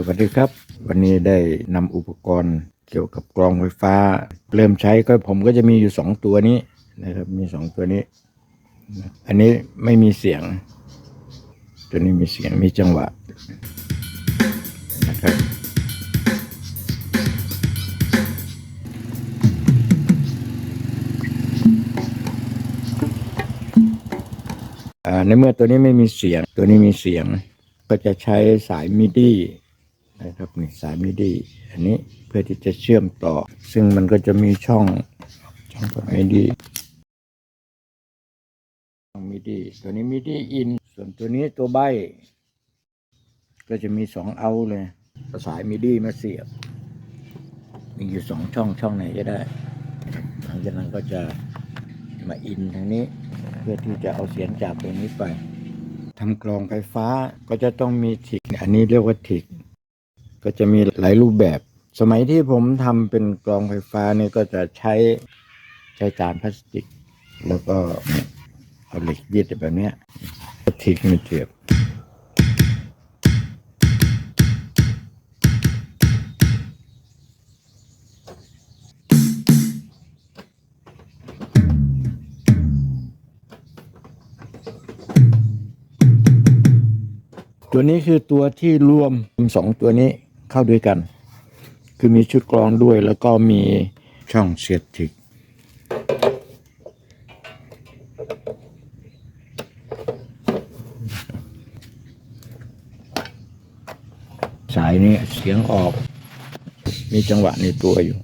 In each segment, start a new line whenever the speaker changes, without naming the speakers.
สวัสดีครับ วันนี้ได้นำอุปกรณ์เกี่ยวกับกรองไฟฟ้า เริ่มใช้ก็ผมก็จะมีอยู่สองตัวนี้นะครับมีสองตัวนี้ อันนี้ไม่มีเสียง ตัวนี้มีเสียงมีจังหวะนะครับในเมื่อตัวนี้ไม่มีเสียง ตัวนี้มีเสียงก็จะใช้สายมิดี นะครับนี่สายมิดีอันนี้เพื่อที่จะเชื่อมต่อ ซึ่งมันก็จะมีช่องช่องตัวมิดีช่องมิดีตัวนี้มิดีอินส่วนตัวนี้ตัวใบ ก็จะมีสองเอาเลยสายมิดีมาเสียบ มีอยู่สองช่องช่องไหนก็ได้หลังจากนั้นก็จะมาอินทางนี้ เพื่อที่จะเอาเสียงจากตรงนี้ไปทำกลองไฟฟ้าก็จะต้องมีถิก อันนี้เรียกว่าถิก ก็จะมีหลายรูปแบบ สมัยที่ผมทำเป็นกลองไฟฟ้าเนี่ยก็จะใช้ใช้จานพลาสติก แล้วก็เอาเหล็กยึดแบบนี้ยถิกมาเสียบตัวนี้คือตัวที่รวมสองตัวนี้ เข้าด้วยกัน คือมีชุดกรองด้วยแล้วก็มีช่องเสียดถิกสายนี้เสียงออก มีจังหวะในตัวอยู่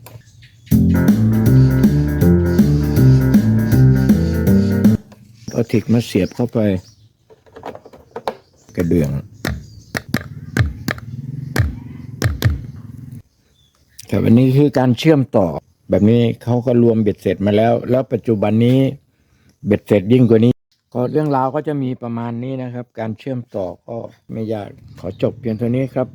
เอาถิกมาเสียบเข้าไป กระเดื่อง ครับอันนี้คือการเชื่อมต่อ แบบนี้เขาก็รวมเบ็ดเสร็จมาแล้ว แล้วปัจจุบันนี้เบ็ดเสร็จยิ่งกว่านี้ ก็เรื่องราวก็จะมีประมาณนี้นะครับ การเชื่อมต่อก็ไม่ยากขอจบเพียงเท่านี้ครับ